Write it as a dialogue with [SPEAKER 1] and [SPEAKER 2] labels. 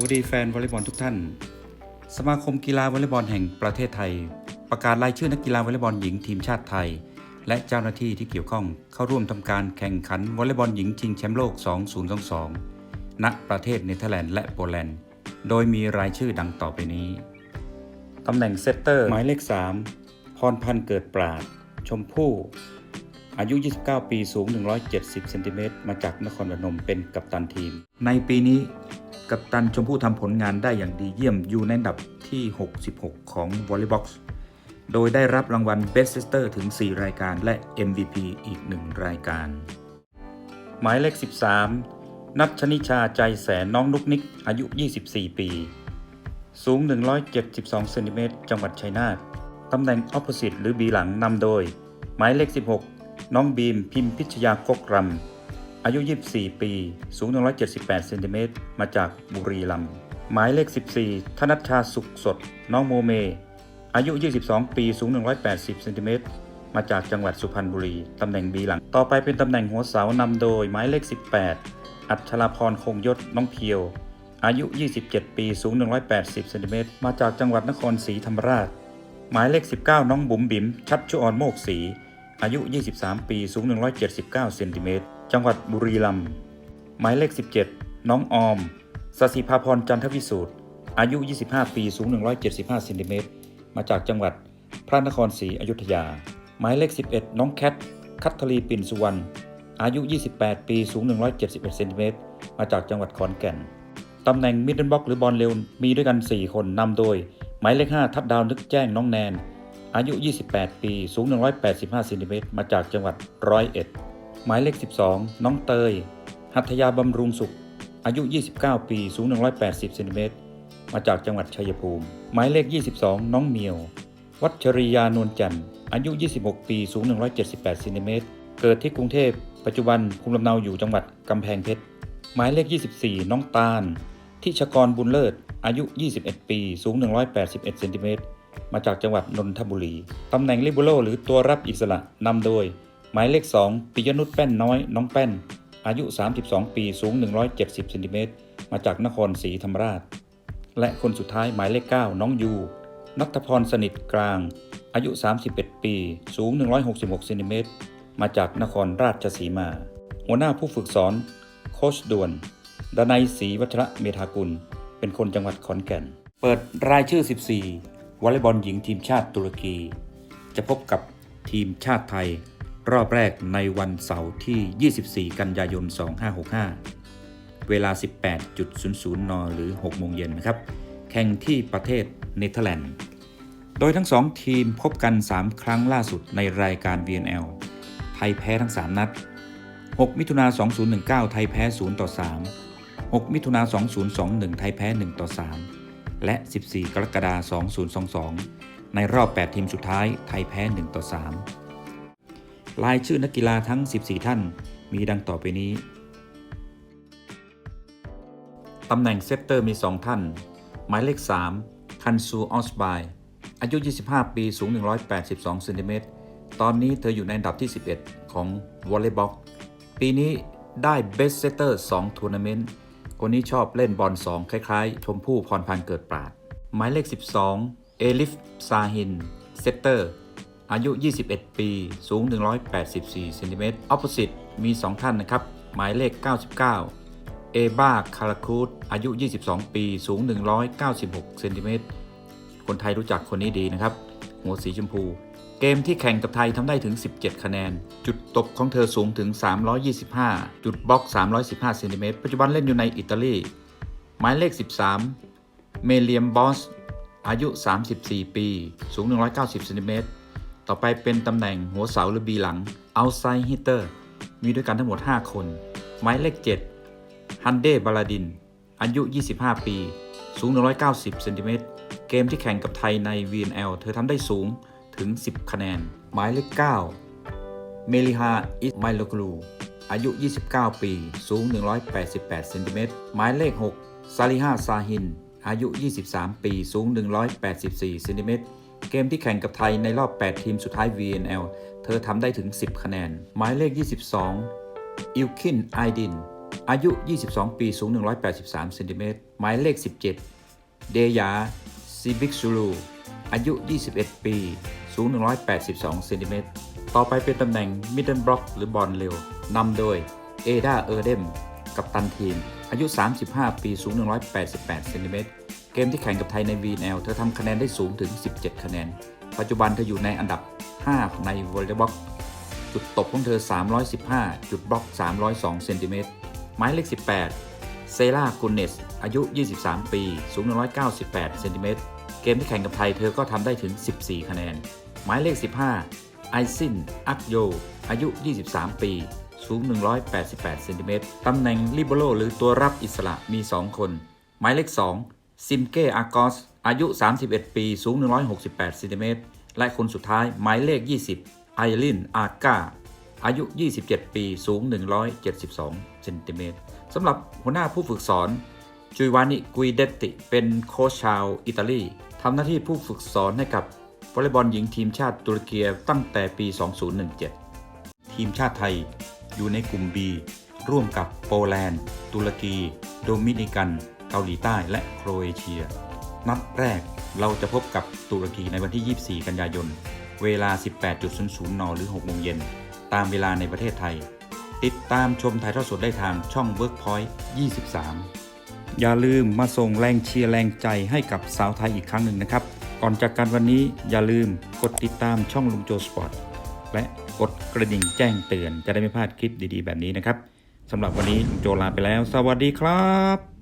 [SPEAKER 1] วัสดีแฟนวอลเลย์บอลทุกท่าน สมาคมกีฬาวอลเลย์บอลแห่งประเทศไทย ประกาศรายชื่อนักกีฬาวอลเลย์บอลหญิงทีมชาติไทย และเจ้าหน้าที่ที่เกี่ยวข้องเข้าร่วมทำการแข่งขันวอลเลย์บอลหญิงชิงแชมป์โลก 2022 ณ ประเทศเนเธอร์แลนด์และโปแลนด์ โดยมีรายชื่อดังต่อไปนี้ ตำแหน่งเซตเตอร์ หมายเลข 3 พรพันธ์เกิดปราด ชมพู่ อายุ 29 ปี สูง 170 เซนติเมตร มาจากนครพนม เป็นกัปตันทีม ในปีนี้ กัปตันชมพู่ทำผลงานได้อย่างดีเยี่ยมอยู่ในอันดับที่ 66 ของ Volleybox โดยได้รับรางวัล Best Sister ถึง 4 รายการและ MVP อีก 1 รายการ หมายเลข 13 นัทชนิชาใจแสนน้องนุกนิก อายุ 24 ปี สูง 172เซนติเมตรจังหวัดชัยนาทตำแหน่ง Opposite หรือบีหลังนำโดย หมายเลข 16 น้องบีมพิมพิชยากกรำ อายุ 24 ปี สูง 178 เซนติเมตร มาจากบุรีรัมย์ หมายเลข 14 ธนัชชาสุขสด น้องโมเม อายุ 22 ปี สูง 180 เซนติเมตร มาจากจังหวัดสุพรรณบุรี ตำแหน่งบีหลัง ต่อไปเป็นตำแหน่งหัวเสานำโดยหมายเลข 18 อัชราพรคงยศ น้องเพียว อายุ 27 ปี สูง 180 เซนติเมตร มาจากจังหวัดนครศรีธรรมราช หมายเลข 19 น้องบุ๋มบิ๋ม ชัดชุออนโมกศรีอายุ 23 ปี สูง 179 เซนติเมตร จังหวัดบุรีรัมย์หมายเลข 17 น้องออมสศิภาพรจันทวิสูตรอายุ 25 ปี สูง 175เซนติเมตร มาจากจังหวัดพระนครศรีอยุธยา หมายเลข 11 น้องแคท คัทธลีปิ่นสุวรรณ อายุ 28 ปี สูง 171เซนติเมตร มาจากจังหวัดขอนแก่น ตำแหน่งมิดเดิลบ็อกหรือบอลเร็ว มีด้วยกัน 4 คนนำโดย หมายเลข 5 ทัดดาวนึกแจ้งน้องแนน อายุ 28 ปี สูง 185เซนติเมตร มาจากจังหวัดร้อยเอ็ด หมายเลข 12 น้องเตย หัตยาบำรุงสุข อายุ 29 ปี สูง 180เซนติเมตร มาจากจังหวัดชัยภูมิ หมายเลข 22 น้องเมียว วัชริยานวลจันทร์ อายุ 26 ปี สูง 178เซนติเมตร เกิดที่กรุงเทพ ปัจจุบันภูมิลำเนาอยู่จังหวัดกำแพงเพชร หมายเลข 24 น้องตาล ทิชกรบุญเลิศ อายุ 21 ปี สูง 181เซนติเมตร มาจากจังหวัดนนทบุรี ตำแหน่งลิเบโรหรือตัวรับอิสระนำโดย หมายเลข 2ปิยนุชแป้นน้อย น้องแป้น อายุ 32 ปี สูง 170เซนติเมตร มาจากนครศรีธรรมราช และคนสุดท้ายหมายเลข 9 น้องยู นัทพรสนิทกลาง อายุ 31 ปี สูง 166เซนติเมตร มาจากนครราชสีมา หัวหน้าผู้ฝึกสอน โคชด่วน ดนัยศรีวัชระเมธากุล เป็นคนจังหวัดขอนแก่น เปิดรายชื่อ 14วอลเลย์บอลหญิงทีมชาติตุรกี จะพบกับทีมชาติไทย รอบแรกในวันเสาร์ที่ 24 กันยายน 2565 เวลา 18.00 น หรือ 6 โมงเย็นนะครับ แข่งที่ประเทศเนเธอร์แลนด์ โดยทั้ง 2 ทีมพบกัน 3 ครั้งล่าสุดในรายการ VNL ไทยแพ้ทั้ง 3 นัด 6 มิถุนา 2019 ไทยแพ้ 0 ต่อ 3 6 มิถุนา 2021 ไทยแพ้ 1 ต่อ 3 และ 14 กรกฎาคม 2022 ในรอบ 8 ทีมสุดท้าย ไทยแพ้ 1 ต่อ 3 รายชื่อนักกีฬาทั้ง 14 ท่าน มีดังต่อไปนี้ ตำแหน่งเซตเตอร์มี 2 ท่าน หมายเลข 3 คันซูออสบาย อายุ 25 ปี สูง 182เซนติเมตร ตอนนี้เธออยู่ในอันดับที่ 11 ของวอลเลย์บอล ปีนี้ได้ Best Setter 2ทัวร์นาเมนต์ คนนี้ชอบเล่นบอล 2 คล้ายๆ ชมพู่พรพันธ์เกิดปราด หมายเลข 12 เอลิฟซาฮิน เซตเตอร์ อายุ 21 ปี สูง 184เซนติเมตรออป o s i t e มี 2 ท่านนะครับ หมายเลข 99 เอบาคาราคูดอายุ 22 ปี สูง 196เซนติเมตรคนไทยรู้จักคนนี้ดีนะครับ หัวสีชมพู เกมที่แข่งกับไทยทำได้ถึง 17 คะแนน จุดตบของเธอสูงถึง 325 จุดบล็อก 315เซนติเมตรปัจจุบันเล่นอยู่ในอิตาลี หมายเลข 13 เมเลียมบอสอายุ 34 ปี สูง 190เซนติเมตร ต่อไปเป็นตำแหน่งหัวเสาหรือบีหลัง outside hitter มีด้วยกันทั้งหมด 5 คน หมายเลข7ฮันเดบาลาดิน อายุ 25 ปี สูง 190เซนติเมตร เกมที่แข่งกับไทยใน VNL เธอทำได้สูงถึง 10 คะแนน หมายเลข 9 เมลิฮา อิสไมโลกลู อายุ 29 ปี สูง 188เซนติเมตร หมายเลข 6 ซาลิฮา ซาฮิน อายุ 23 ปี สูง 184เซนติเมตร เกมที่แข่งกับไทยในรอบ 8 ทีมสุดท้าย VNL เธอทำได้ถึง 10 คะแนน หมายเลข 22 อิลคินไอดิน อายุ 22 ปี สูง 183 เซนติเมตร หมายเลข 17 เดยาซิบิกซูลู อายุ 21 ปี สูง 182 เซนติเมตร ต่อไปเป็นตำแหน่งมิดเดิลบล็อกหรือบอลเร็วนำโดยเอดาเออร์เดม กับตันทีม อายุ 35 ปี สูง 188 เซนติเมตร เกมที่แข่งกับไทยใน VNL เธอทำคะแนนได้สูงถึง 17 คะแนน ปัจจุบันเธออยู่ในอันดับ 5 ในวอลเลย์บอลจุดตบของเธอ 315 จุดบล็อก 302 เซนติเมตร หมายเลข 18 เซรากุนเนส อายุ 23 ปี สูง 198 เซนติเมตร เกมที่แข่งกับไทยเธอก็ทำได้ถึง 14 คะแนน หมายเลข 15 ไอซิน อักโย อายุ 23 ปี สูง 188 เซนติเมตร ตำแหน่งลิเบโรหรือตัวรับอิสระมี 2 คน หมายเลข 2 ซิมเกอากอส อายุ 31 ปี สูง 168 เซนติเมตร และคนสุดท้ายหมายเลข 20 ไอริน อากา อายุ 27 ปี สูง 172 เซนติเมตรสำหรับหัวหน้าผู้ฝึกสอนจุยวานิกุยเดตติ เป็นโค้ชชาวอิตาลีทำหน้าที่ผู้ฝึกสอนให้กับวอลเลย์บอลหญิงทีมชาติตุรกีตั้งแต่ปี 2017 ทีมชาติไทย อยู่ในกลุ่ม B ร่วมกับโปแลนด์ ตุรกี โดมินิกัน เกาหลีใต้และโครเอเชีย นัดแรกเราจะพบกับตุรกีในวันที่ 24 กันยายน เวลา 18.00 น หรือ 6 โมงเย็น ตามเวลาในประเทศไทย ติดตามชมถ่ายทอดสดได้ทางช่อง Workpoint 23 อย่าลืมมาส่งแรงเชียร์แรงใจให้กับสาวไทยอีกครั้งหนึ่งนะครับ ก่อนจากกันวันนี้อย่าลืมกดติดตามช่องลุงโจสปอร์ตและ กดกระดิ่งแจ้งเตือนจะได้ไม่พลาดคลิปดีๆ แบบนี้นะครับสำหรับวันนี้ลุงโจลาไปแล้ว สวัสดีครับ